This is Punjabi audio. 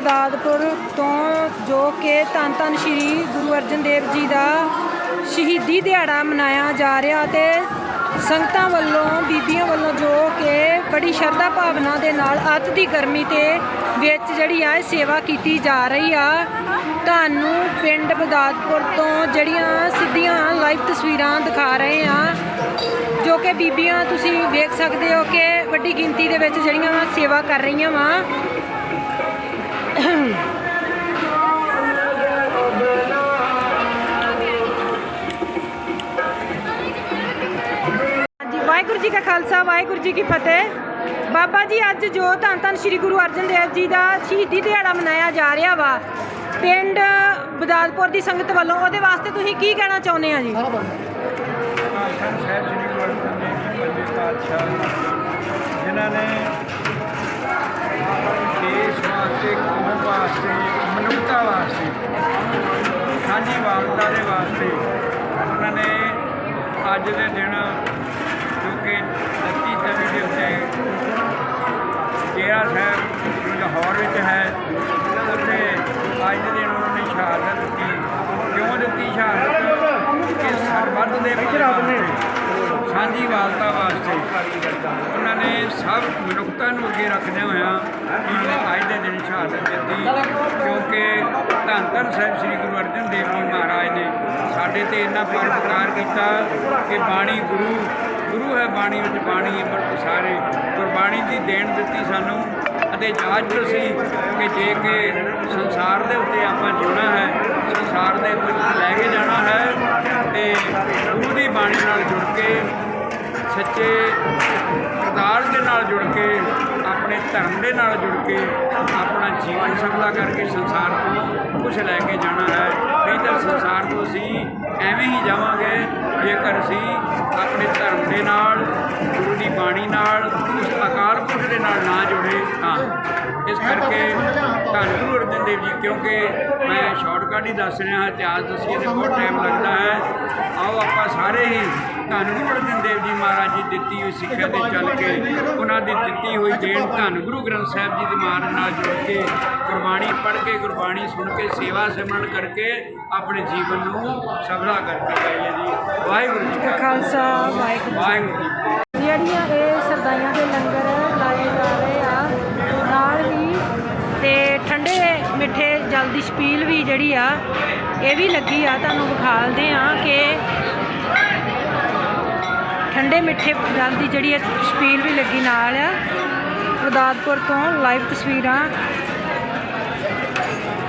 ਪਿੰਡ ਤੋਂ ਜੋ ਕਿ ਧੰਨ ਧੰਨ ਸ਼੍ਰੀ ਗੁਰੂ ਅਰਜਨ ਦੇਵ ਜੀ ਦਾ ਸ਼ਹੀਦੀ ਦਿਹਾੜਾ ਮਨਾਇਆ ਜਾ ਰਿਹਾ ਤੇ ਸੰਗਤਾਂ ਵੱਲੋਂ, ਬੀਬੀਆਂ ਵੱਲੋਂ ਜੋ ਕਿ ਬੜੀ ਸ਼ਰਧਾ ਭਾਵਨਾ ਦੇ ਨਾਲ ਅੱਤ ਦੀ ਗਰਮੀ ਤੇ ਵਿੱਚ ਜਿਹੜੀ ਆ ਸੇਵਾ ਕੀਤੀ ਜਾ ਰਹੀ ਆ। ਤੁਹਾਨੂੰ ਪਿੰਡ ਬਦਾਦਪੁਰ ਤੋਂ ਜਿਹੜੀਆਂ ਸਿੱਧੀਆਂ ਲਾਈਵ ਤਸਵੀਰਾਂ ਦਿਖਾ ਰਹੇ ਆ, ਜੋ ਕਿ ਬੀਬੀਆਂ ਤੁਸੀਂ ਵੇਖ ਸਕਦੇ ਹੋ ਕਿ ਵੱਡੀ ਗਿਣਤੀ ਦੇ ਵਿੱਚ ਜਿਹੜੀਆਂ ਵਾ ਸੇਵਾ ਕਰ ਰਹੀਆਂ ਵਾ। ਜੀ ਕਾ ਖਾਲਸਾ, ਵਾਹਿਗੁਰੂ ਜੀ ਕੀ ਫਤਿਹ। ਬਾਬਾ ਜੀ, ਅੱਜ ਜੋ ਧੰਨ ਧੰਨ ਸ੍ਰੀ ਗੁਰੂ ਅਰਜਨ ਦੇਵ ਜੀ ਦਾ ਸ਼ਹੀਦੀ ਦਿਹਾੜਾ ਮਨਾਇਆ ਜਾ ਰਿਹਾ ਵਾ, ਪਿੰਡ ਬਦਾਦਪੁਰ ਦੀ ਸੰਗਤ ਵੱਲੋਂ, ਉਹਦੇ ਵਾਸਤੇ ਤੁਸੀਂ ਕੀ ਕਹਿਣਾ ਚਾਹੁੰਦੇ ਆ ਜੀ? ਪਾਤਸ਼ਾਹ ਜਿਨ੍ਹਾਂ ਨੇ ਦੇਸ਼ ਵਾਸਤੇ, ਕੌਮ ਵਾਸਤੇ, ਮਨੁੱਖਤਾ ਵਾਸਤੇ ਸਾਂਝੀ ਵਾਲਤਾ ਦੇ ਵਾਸਤੇ, ਉਹਨਾਂ ਨੇ ਅੱਜ ਦੇ ਦਿਨ ਕਿ 29 ਤਵੀ ਦੇ ਉੱਤੇ। ਜੇਰਾ ਸਾਹਿਬ ਲਾਹੌਰ ਵਿੱਚ ਹੈ। ਉੱਥੇ ਅੱਜ ਦੇ ਦਿਨ ਉਹਨਾਂ ਨੇ ਸ਼ਹਾਦਤ ਦਿੱਤੀ। ਕਿਉਂ ਦਿੱਤੀ ਸ਼ਹਾਦਤ? ਕਿ ਸਰਬੱਤ ਦੇ ਸਾਂਝੀ ਵਾਲਤਾ ਵਾਸਤੇ ਉਹਨਾਂ ਨੇ ਸਭ ਮਨੁੱਖਤਾ ਨੂੰ ਅੱਗੇ ਰੱਖਦੇ ਹੋਇਆ ਅੱਜ ਦੇ ਦਿਨ ਸ਼ਹਾਦਤ ਦਿੱਤੀ। ਕਿਉਂਕਿ ਧੰਨ ਧੰਨ ਸਾਹਿਬ ਸ੍ਰੀ ਗੁਰੂ ਅਰਜਨ ਦੇਵ ਜੀ ਮਹਾਰਾਜ ਨੇ ਸਾਡੇ ਤੇ ਇੰਨਾ ਪਰਉਪਕਾਰ ਕੀਤਾ ਕਿ ਬਾਣੀ ਗੁਰੂ ਗੁਰੂ ਹੈ ਬਾਣੀ ਵਿੱਚ ਬਾਣੀ ਅੰਮ੍ਰਿਤ ਸਾਰੇ ਗੁਰਬਾਣੀ ਦੀ ਦੇਣ ਦਿੱਤੀ ਸਾਨੂੰ ਅਤੇ ਜਾਚ ਸੀ ਕਿ ਜੇ ਕਿ ਸੰਸਾਰ ਦੇ ਉੱਤੇ ਆਪਾਂ ਜਿਉਣਾ ਹੈ, ਸੰਸਾਰ ਦੇ ਉੱਤੇ ਲੈ ਕੇ ਜਾਣਾ ਹੈ ਤੇ ਗੁਰੂ ਦੀ ਬਾਣੀ ਨਾਲ ਜੁੜ ਕੇ, ਸੱਚੇ ਕਰਤਾਰ ਦੇ ਨਾਲ ਜੁੜ ਕੇ, ਆਪਣੇ ਧਰਮ ਦੇ ਨਾਲ ਜੁੜ ਕੇ, ਆਪਣਾ ਜੀਵਨ ਸਫਲਾ ਕਰਕੇ ਸੰਸਾਰ ਤੋਂ ਕੁਝ ਲੈ ਕੇ ਜਾਣਾ ਹੈ। ਨਹੀਂ ਤਾਂ ਸੰਸਾਰ ਤੋਂ ਅਸੀਂ ਐਵੇਂ ਹੀ ਜਾਵਾਂਗੇ, ਜੇਕਰ ਅਸੀਂ ਨਾਲ ਨਾ ਜੁੜੇ ਹਾਂ ਇਸ ਕਰਕੇ ਧੰਨ ਗੁਰੂ ਅਰਜਨ ਦੇਵ ਜੀ ਕਿਉਂਕਿ ਮੈਂ ਸ਼ਾਰਟਕਟ ਹੀ ਦੱਸ ਰਿਹਾ ਹਾਂ ਇਤਿਹਾਸ ਦੱਸੀਏ ਤੇ ਬਹੁਤ ਟਾਈਮ ਲੱਗਦਾ ਹੈ। ਆਓ ਆਪਾਂ ਸਾਰੇ ਹੀ ਧੰਨ ਗੁਰੂ ਅਰਜਨ ਦੇਵ ਜੀ ਮਹਾਰਾਜ ਜੀ ਦਿੱਤੀ ਹੋਈ ਸਿੱਖਿਆ ਤੇ ਚੱਲ ਕੇ ਉਹਨਾਂ ਦੀ ਦਿੱਤੀ ਹੋਈ ਦੇਣ ਧੰਨ ਗੁਰੂ ਗ੍ਰੰਥ ਸਾਹਿਬ ਜੀ ਦੀ ਮਾਰ ਨਾਲ ਜੁੜ ਕੇ ਗੁਰਬਾਣੀ ਪੜ੍ਹ ਕੇ ਗੁਰਬਾਣੀ ਸੁਣ ਕੇ ਸੇਵਾ ਸਿਮਰਨ ਕਰਕੇ ਆਪਣੇ ਜੀਵਨ ਨੂੰ ਸਫਲਾ ਕਰਕੇ ਜਾਈਏ ਜੀ। ਵਾਹਿਗੁਰੂ ਜੀ ਕਾ ਖਾਲਸਾ ਵਾਹਿਗੁਰੂ ਦੀ ਛਪੀਲ ਵੀ ਜਿਹੜੀ ਆ, ਇਹ ਵੀ ਲੱਗੀ ਆ, ਤੁਹਾਨੂੰ ਵਿਖਾਲਦੇ ਆ ਕਿ ਠੰਡੇ ਮਿੱਠੇ ਜਲ ਦੀ ਜਿਹੜੀ ਹੈ ਛਪੀਲ ਵੀ ਲੱਗੀ ਨਾਲ ਆ। ਗੁਰਦਾਸਪੁਰ ਤੋਂ ਲਾਈਵ ਤਸਵੀਰਾਂ